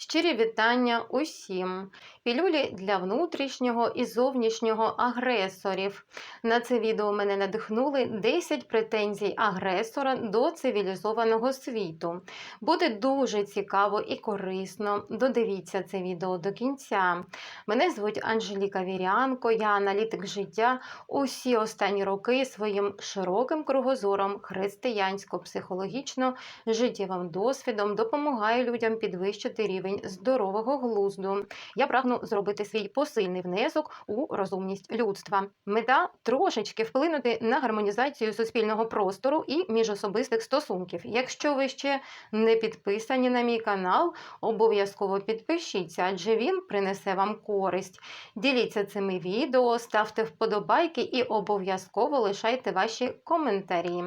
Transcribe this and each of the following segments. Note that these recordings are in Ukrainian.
Щирі вітання усім. Пілюлі для внутрішнього і зовнішнього агресорів. На це відео мене надихнули 10 претензій агресора до цивілізованого світу. Буде дуже цікаво і корисно. Додивіться це відео до кінця. Мене звуть Анжеліка Вірянко, я аналітик життя. Усі останні роки своїм широким кругозором християнсько-психологічно життєвим досвідом допомагаю людям підвищити рівень здорового глузду. Я прагну зробити свій посильний внесок у розумність людства. Мета трошечки вплинути на гармонізацію суспільного простору і міжособистих стосунків. Якщо ви ще не підписані на мій канал, обов'язково підпишіться, адже він принесе вам користь. Діліться цими відео, ставте вподобайки і обов'язково лишайте ваші коментарі.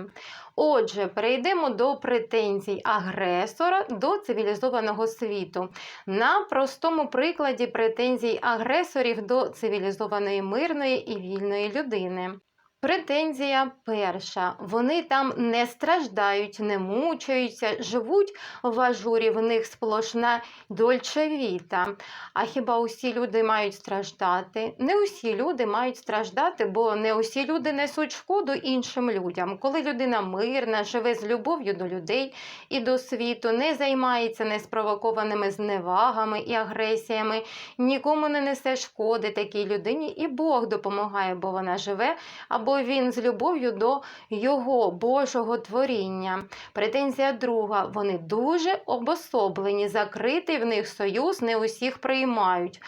Отже, перейдемо до претензій агресора до цивілізованого світу. На простому прикладі претензій агресорів до цивілізованої мирної і вільної людини. Претензія перша. Вони там не страждають, не мучаються, живуть в ажурі, в них сплошна дольчевіта. А хіба усі люди мають страждати? Не усі люди мають страждати, бо не усі люди несуть шкоду іншим людям. Коли людина мирна, живе з любов'ю до людей і до світу, не займається неспровокованими зневагами і агресіями, нікому не несе шкоди такій людині, і Бог допомагає, бо вона живе або він з любов'ю до його Божого творіння. Претензія друга: вони дуже обособлені, закритий в них союз, не усіх приймають.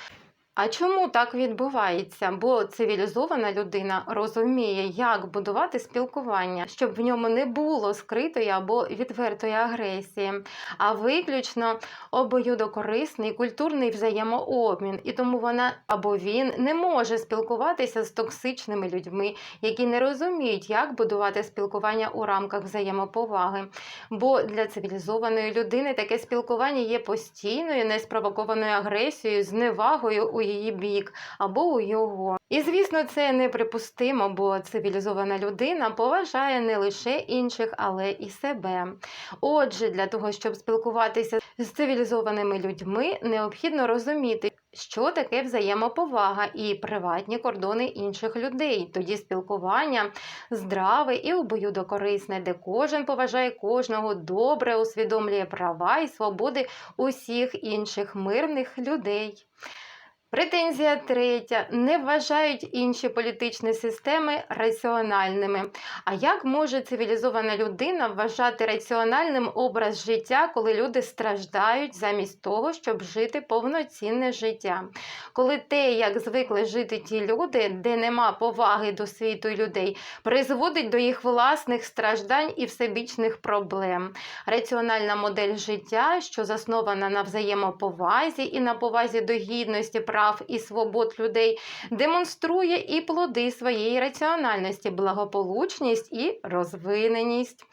А чому так відбувається? Бо цивілізована людина розуміє, як будувати спілкування, щоб в ньому не було скритої або відвертої агресії, а виключно обоюдокорисний культурний взаємообмін. І тому вона або він не може спілкуватися з токсичними людьми, які не розуміють, як будувати спілкування у рамках взаємоповаги. Бо для цивілізованої людини таке спілкування є постійною, неспровокованою агресією, зневагою у її бік або у його. І звісно, це неприпустимо, бо цивілізована людина поважає не лише інших, але і себе. Отже, для того, щоб спілкуватися з цивілізованими людьми, необхідно розуміти. Що таке взаємоповага і приватні кордони інших людей? Тоді спілкування здраве і обоюдокорисне, де кожен поважає кожного, добре усвідомлює права і свободи усіх інших мирних людей. Претензія третя. Не вважають інші політичні системи раціональними. А як може цивілізована людина вважати раціональним образ життя, коли люди страждають замість того, щоб жити повноцінне життя? Коли те, як звикли жити ті люди, де нема поваги до світу людей, призводить до їх власних страждань і всебічних проблем. Раціональна модель життя, що заснована на взаємоповазі і на повазі до гідності прав і свобод людей, демонструє і плоди своєї раціональності, благополучність і розвиненість.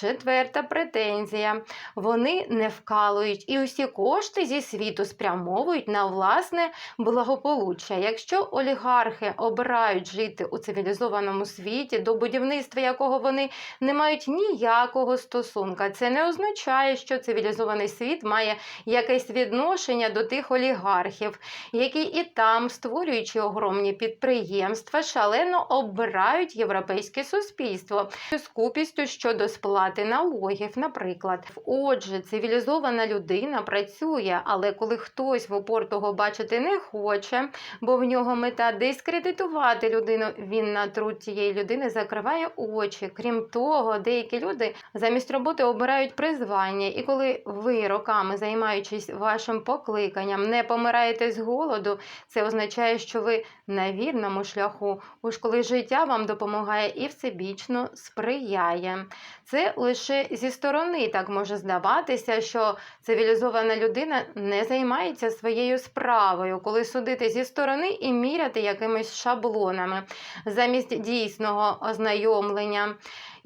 Четверта претензія. Вони не вкалують і усі кошти зі світу спрямовують на власне благополуччя. Якщо олігархи обирають жити у цивілізованому світі, до будівництва якого вони не мають ніякого стосунка, це не означає, що цивілізований світ має якесь відношення до тих олігархів, які і там, створюючи огромні підприємства, шалено обирають європейське суспільство з купістю щодо сплати сплати налогів, наприклад. Отже, цивілізована людина працює, але коли хтось в опор того бачити не хоче, бо в нього мета дискредитувати людину, він на труд цієї людини закриває очі. Крім того, деякі люди замість роботи обирають призвання, і коли ви роками займаючись вашим покликанням, не помираєте з голоду, це означає, що ви на вірному шляху, уж коли життя вам допомагає і всебічно сприяє. Це лише зі сторони так може здаватися, що цивілізована людина не займається своєю справою, коли судити зі сторони і міряти якимись шаблонами замість дійсного ознайомлення.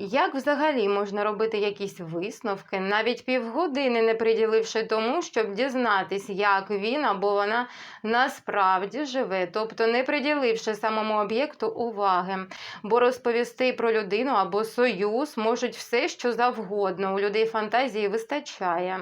Як взагалі можна робити якісь висновки, навіть півгодини не приділивши тому, щоб дізнатись, як він або вона насправді живе, тобто не приділивши самому об'єкту уваги, бо розповісти про людину або союз можуть все, що завгодно. У людей фантазії вистачає.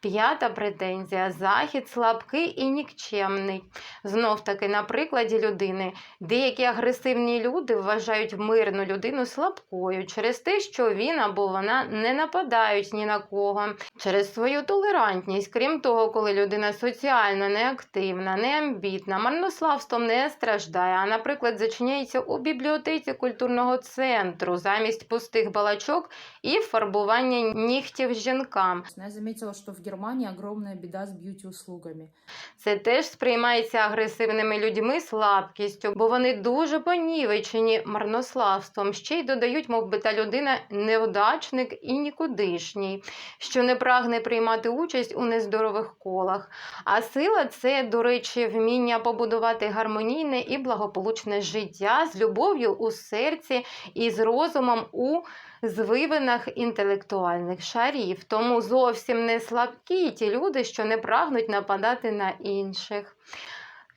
П'ята претензія захід слабкий і нікчемний. Знов таки, на прикладі людини, деякі агресивні люди вважають мирну людину слабкою через те, що він або вона не нападають ні на кого, через свою толерантність. Крім того, коли людина соціально неактивна, неамбітна, марнославством не страждає, а, наприклад, зачиняється у бібліотеці культурного центру замість пустих балачок і фарбування нігтів жінкам. Я заметила, что в Германии огромная беда с бьюти-услугами. Це теж сприймається агресивними людьми слабкістю, бо вони дуже понівечені марнославством. Ще й додають, мов би та людина неудачник і нікудишній, що не прагне приймати участь у нездорових колах. А сила це, до речі, вміння побудувати гармонійне і благополучне життя з любов'ю у серці і з розумом у звивинах інтелектуальних шарів. Тому зовсім не слабкі ті люди, що не прагнуть нападати на інших.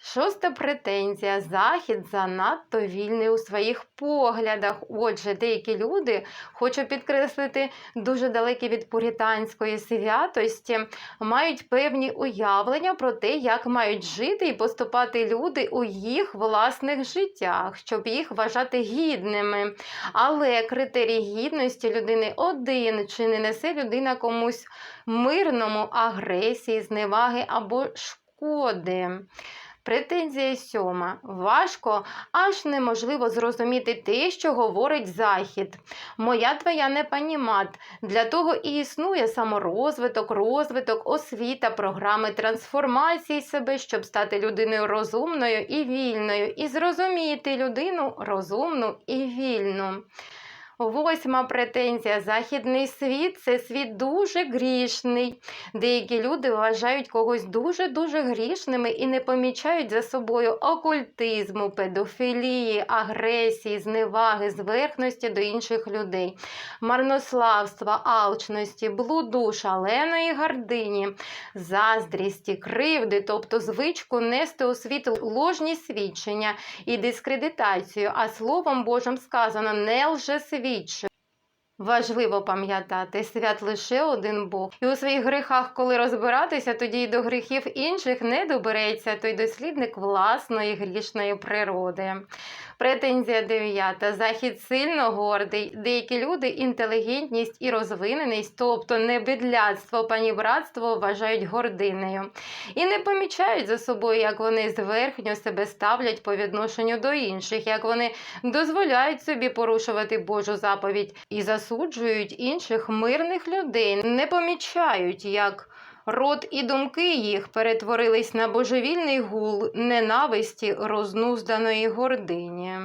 Шоста претензія. Захід занадто вільний у своїх поглядах. Отже, деякі люди, хочу підкреслити, дуже далекі від пуританської святості, мають певні уявлення про те, як мають жити і поступати люди у їх власних життях, щоб їх вважати гідними. Але критерій гідності людини один: чи не несе людина комусь мирному агресії, зневаги або шкоди. Претензія сьома. Важко, аж неможливо зрозуміти те, що говорить Захід. Моя твоя не панімат. Для того і існує саморозвиток, розвиток, освіта, програми трансформації себе, щоб стати людиною розумною і вільною, і зрозуміти людину розумну і вільну. Восьма претензія. Західний світ це світ дуже грішний. Деякі люди вважають когось дуже-дуже грішними і не помічають за собою окультизму, педофілії, агресії, зневаги, зверхності до інших людей, марнославства, алчності, блуду, шаленої гордині, заздрісті, кривди, тобто звичку нести у світ ложні свідчення і дискредитацію, а словом Божим сказано не лжесвідчення. Важливо пам'ятати, свят лише один Бог. І у своїх грехах, коли розбиратися, тоді й до гріхів інших не добереться той дослідник власної грішної природи. Претензія дев'ята. Захід сильно гордий. Деякі люди інтелігентність і розвиненість, тобто не бідляцтво, панібратство вважають гординею. І не помічають за собою, як вони зверхньо себе ставлять по відношенню до інших, як вони дозволяють собі порушувати Божу заповідь і засуджують інших мирних людей, не помічають, як рот і думки їх перетворились на божевільний гул ненависті рознузданої гордині.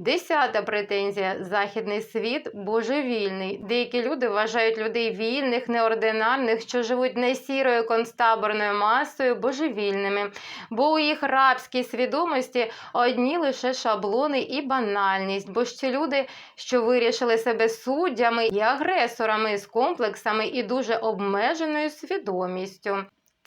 Десята претензія. Західний світ божевільний. Деякі люди вважають людей вільних, неординарних, що живуть не сірою концтаборною масою, божевільними, бо у їх рабській свідомості одні лише шаблони і банальність, бо ж ці люди, що вирішили себе суддями і агресорами з комплексами і дуже обмеженою свідомістю.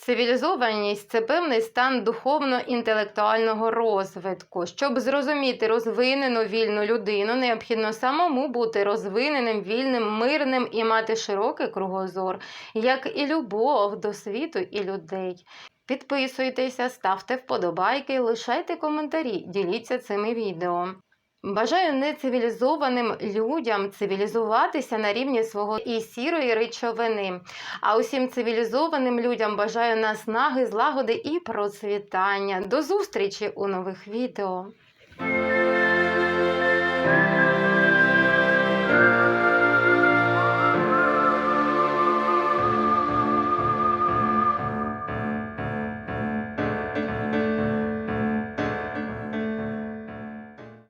Цивілізованість це певний стан духовно-інтелектуального розвитку. Щоб зрозуміти розвинену вільну людину, необхідно самому бути розвиненим, вільним, мирним і мати широкий кругозор, як і любов до світу і людей. Підписуйтеся, ставте вподобайки, лишайте коментарі, діліться цими відео. Бажаю нецивілізованим людям цивілізуватися на рівні свого і сірої речовини. А усім цивілізованим людям бажаю наснаги, злагоди і процвітання. До зустрічі у нових відео.